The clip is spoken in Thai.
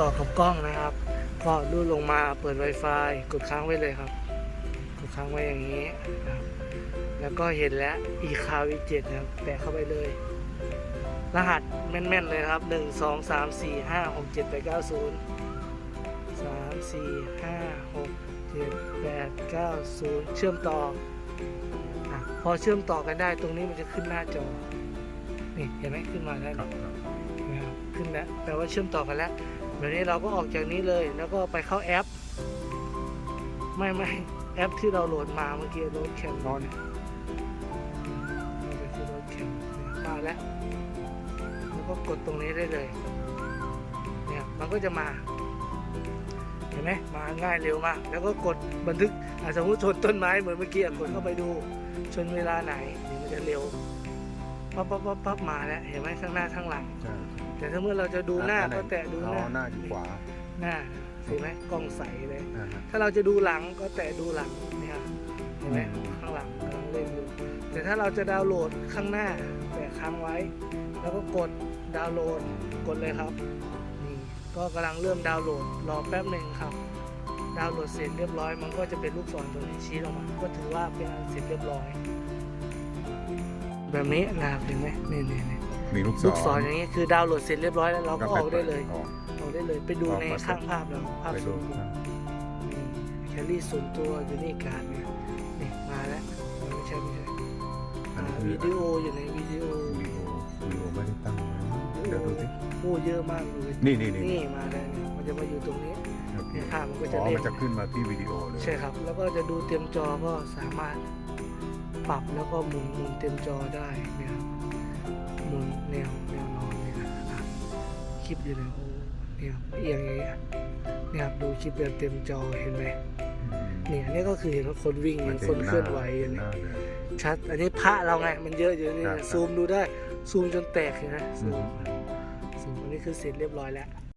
ต่อกับกล้องนะครับก็รูดลงมาเปิด Wi-Fi กดค้างไว้เลยครับ กดค้างไว้อย่างนี้นะครับแล้วก็เห็นแล้ว e c a v 7นะครับแปะเข้าไปเลย รหัสแม่นๆเลยครับ 1 2 3 4 5 6 7 8 9 0 3 4 5 6 7 8 9 0 เชื่อมต่ออพอเชื่อมต่อกันได้ตรงนี้มันจะขึ้นหน้าจอ นี่เห็นไหมขึ้นมาแล้ว ขึ้นแล้วแปลว่าเชื่อมต่อกันแล้วเดี๋ยวนี้เราก็ออกจากนี้เลย แล้วก็ไปเข้าแอป ไม่ไม่แอปที่เราโหลดมาเมื่อกี้โหลดแคมนอนไปที่โหลดแคมมาแล้วแล้วก็กดตรงนี้ได้เลย เนี่ยมันก็จะมา เห็นไหมมาง่ายเร็วมาก แล้วก็กดบันทึกอะสมมติชนต้นไม้เหมือนเมื่อกี้อะกดเข้าไปดูชนเวลาไหนนี่มันจะเร็ว ปั๊บปั๊บปั๊บปั๊บมาแล้วเห็นไหมข้างหน้าข้างหลัง ใช่แต่ถ้าเมื่อเราจะดูหน้าก็แตะดูอ๋หอน้า หน้าอยู่ขวาหน้าเห็นไหมกล้องใสเลย อ่าฮะ ถ้าเราจะดูหลังก็แตะดูหลังเนี่ยครับเห็นไหมอืม ข้างหลังกำลังเล่นอยู่แต่ถ้าเราจะดาวน์โหลดข้างหน้าแตะค้างไว้ แล้วก็กดดาวน์โหลดกดเลยครับนี่ก็กำลังเริ่มดาวน์โหลดรอแป๊บหนึ่งครับ ดาวน์โหลดเสร็จเรียบร้อย มันก็จะเป็นลูกศรตรงนี้ชี้ลงมาก็ถือว่าเป็นอันเสร็จเรียบร้อย แบบนี้นะครับเห็นไหมนี่นี่นี่มีลูกศรลูกศรอย่างนี้คือดาวน์โหลดเสร็จเรียบร้อยแล้วเราก็ออกได้เลยออกออกได้เลยไปดูออกในมาข้างภาพเราภาพไปสูดูงนี่แคลรี่ส่วนตัวอยู่นี่การดเนี่ยนี่มาแล้วไม่ใช่ไม่ใช่อันอ่านี้คือวิดีโออยู่ในวิดีโอวิดีโอวิดีโอไม่ได้ตั้งไว้เดี๋ยวดูสิโอ้เยอะมากเลยนี่นี่นี่นี่มาแล้วเนี่ยมันจะมาอยู่ตรงนี้โอเคเนี่ยภาพมันก็จะอ๋อเล่นมันจะขึ้นมาที่วิดีโอเลยใช่ครับ แล้วก็จะดูเต็มจอก็สามารถ ปรับแล้วก็หมุนหมุนเต็มจอได้เนี่ยครับหมุนแนวแนวนอนเนี่ยนะครับคลิปอยู่ในโอ้เนี่ยเอียงอย่างเงี้ยเนี่ยครับดูคลิปแบบเต็มจอเห็นไหมอืมเนี่ยนี่ก็คือเห็นว่าคนวิ่งมัเห็นจะคนเคลื่อนไหวเห็อนย่างหนี้น้าเลยชัด อันนี้พระเราไงมันเยอะอยู่นี่ครับซูมดูได้ซูมจนแตกเห็นไหมอืซูมมซูมอันนี้คือเสร็จเรียบร้อยแล้ว